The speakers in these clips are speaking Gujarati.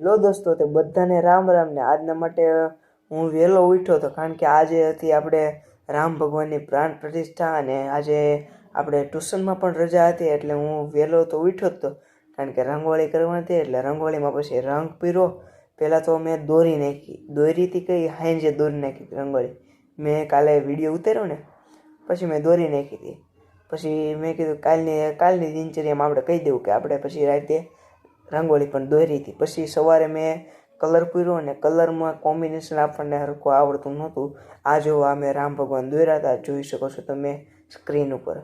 લો દોસ્તો, તે બધાને રામ રામ ને આજના માટે હું વહેલો ઉઠ્યો હતો કારણ કે આજે હતી આપણે રામ ભગવાનની પ્રાણ પ્રતિષ્ઠા અને આજે આપણે ટ્યુશનમાં પણ રજા હતી એટલે હું વહેલો તો ઉઠ્યો જ હતો કારણ કે રંગોળી કરવાની હતી એટલે રંગોળીમાં પછી રંગ પીરો. પહેલાં તો મેં દોરી નાખી દોરીથી કઈ હાંજે દોરી નાખી રંગોળી. મેં કાલે વીડિયો ઉતાર્યો ને, પછી મેં દોરી નાખી હતી. પછી મેં કીધું કાલની કાલની દિનચર્યામાં આપણે કહી દેવું કે આપણે પછી રાતે રંગોળી પણ દોરી હતી. પછી સવારે મેં કલર પૂર્યો અને કલરમાં કોમ્બિનેશન આપણને હરખું આવડતું નહોતું. આ જોવા અમે રામ ભગવાન દોર્યા હતા. જોઈ શકો છો તમે સ્ક્રીન ઉપર.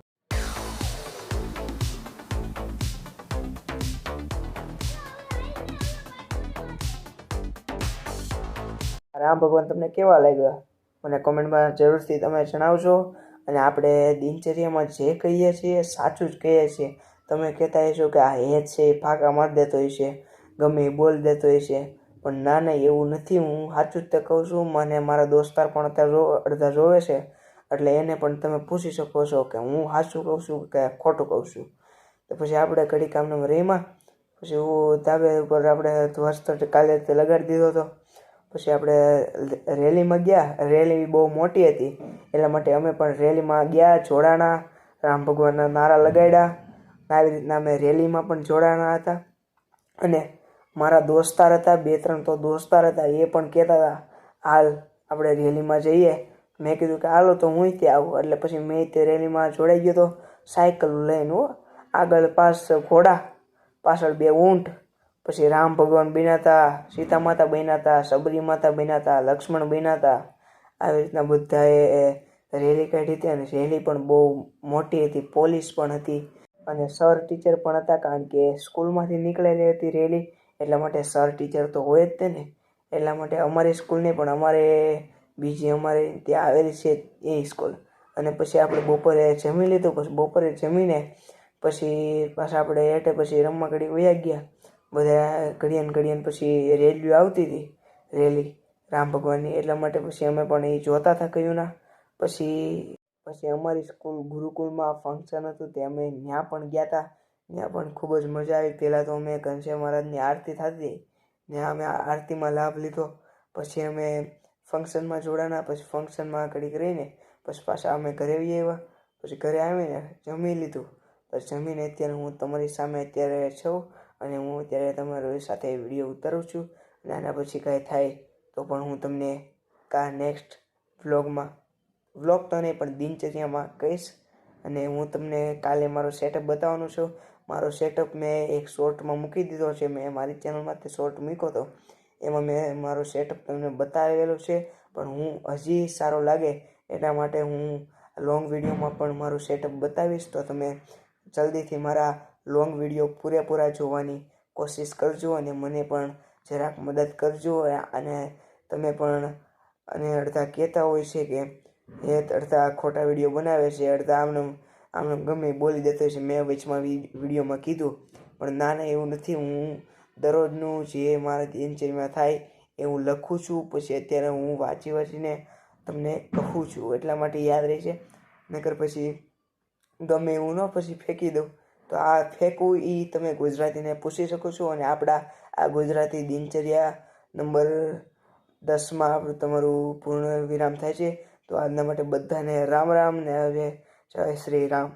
રામ ભગવાન તમને કેવા લાગ્યા? મને કોમેન્ટમાં જરૂરથી તમે જણાવજો. અને આપણે દિનચર્યામાં જે કહીએ છીએ સાચું જ કહીએ છીએ. તમે કહેતા હશો કે આ હેત છે, એ ફાંકા મારી દેતો છે ગમે એ બોલ દેતો છે પણ ના ના, એવું નથી. હું સાચું જ તે કહું છું, મને મારા દોસ્તાર પણ અત્યારે અડધા જોવે છે. એટલે એને પણ તમે પૂછી શકો છો કે હું સાચું કહું છું કે ખોટું કહું છું. તો પછી આપણે ઘડી કામને રહીમાં પછી હું ધાબે ઉપર આપણે ધ્વજ કાલે તે લગાડી દીધો હતો. પછી આપણે રેલીમાં ગયા. રેલી બહુ મોટી હતી. એટલા માટે અમે પણ રેલીમાં ગયા, જોડાણા. રામ ભગવાનના નારા લગાડ્યા. આવી રીતના અમે રેલીમાં પણ જોડાણા હતા. અને મારા દોસ્તાર હતા, બે ત્રણ તો દોસ્તાર હતા, એ પણ કહેતા હતા, હાલ આપણે રેલીમાં જઈએ. મેં કીધું કે, હાલો, તો હું ત્યાં આવું. એટલે પછી મેં તે રેલીમાં જોડાઈ ગયો તો સાયકલ લઈને આગળ પાસ ઘોડા, પાછળ બે ઊંટ, પછી રામ ભગવાન બન્યા હતા, સીતા માતા બન્યા હતા, સબરી માતા બન્યા હતા, લક્ષ્મણ બન્યા હતા. આવી રીતના બધાએ રેલી કાઢી હતી અને રેલી પણ બહુ મોટી હતી, પોલીસ પણ હતી. અને સર ટીચર પણ હતા કારણ કે સ્કૂલમાંથી નીકળેલી હતી રેલી, એટલા માટે સર ટીચર તો હોય જ તે ને. એટલા માટે અમારી સ્કૂલની પણ અમારે બીજી અમારે ત્યાં આવેલી છે એ સ્કૂલ. અને પછી આપણે બપોરે જમી લીધું, પછી બપોરે જમીને પછી પાછા આપણે એટલે પછી રમવા ઘડી વયા ગયા. બધા ઘડિયાને ઘડિયાન પછી રેલીઓ આવતી હતી, રેલી રામ ભગવાનની. એટલા માટે પછી અમે પણ એ જોતા હતા કયું ના પછી પછી અમારી સ્કૂલ, ગુરુકુળમાં ફંક્શન હતું તે અમે ત્યાં પણ ગયા હતા ત્યાં પણ ખૂબ જ મજા આવી. પહેલાં તો અમે ઘનશ્યામ મહારાજની આરતી થતી. ત્યાં અમે આરતીમાં લાભ લીધો. પછી અમે ફંક્શનમાં જોડાના. પછી ફંક્શનમાં ઘડીક રહીને પછી પાછા અમે ઘરે આવી આવ્યા. પછી ઘરે આવીને જમી લીધું. પછી જમીને અત્યારે હું તમારી સામે અત્યારે છું અને હું અત્યારે તમારી સાથે વીડિયો ઉતારું છું. અને આના પછી કાંઈ થાય તો પણ હું તમને કા નેક્સ્ટ વ્લોગમાં વ્લોગ તો નહીં પણ દિનચર્યામાં કહીશ. અને હું તમને કાલે મારો સેટઅપ બતાવવાનો છું. મારો સેટઅપ મેં એક શોર્ટમાં મૂકી દીધો છે. મેં મારી ચેનલમાં તે શોર્ટ મૂક્યો હતો. એમાં મેં મારો સેટઅપ તમને બતાવેલો છે. પણ હું હજી સારો લાગે એટલા માટે હું લોંગ વિડીયોમાં પણ મારું સેટઅપ બતાવીશ. તો તમે જલ્દીથી મારા લોંગ વીડિયો પૂરેપૂરા જોવાની કોશિશ કરજો અને મને પણ જરાક મદદ કરજો. અને તમે પણ અને અડધા કહેતા હોય છે કે એ અડધા ખોટા વીડિયો બનાવે છે, અડધા આમને આમને ગમે બોલી દેતો છે. મેં વચમાં વિડીયોમાં કીધું, પણ ના ના, એવું નથી. હું દરરોજનું જે મારા દિનચર્યામાં થાય એ હું લખું છું. પછી અત્યારે હું વાંચી વાંચીને તમને કહું છું. એટલા માટે યાદ રહે છે. નકર પછી ગમે એવું ન પછી ફેંકી દઉં. તો આ ફેંકવું એ તમે ગુજરાતીને પૂછી શકો છો. અને આપણા આ ગુજરાતી દિનચર્યા નંબર દસમાં આપણું તમારું પૂર્ણ વિરામ થાય છે. તો આજના માટે બધાને રામ રામ ને હવે જય શ્રી રામ.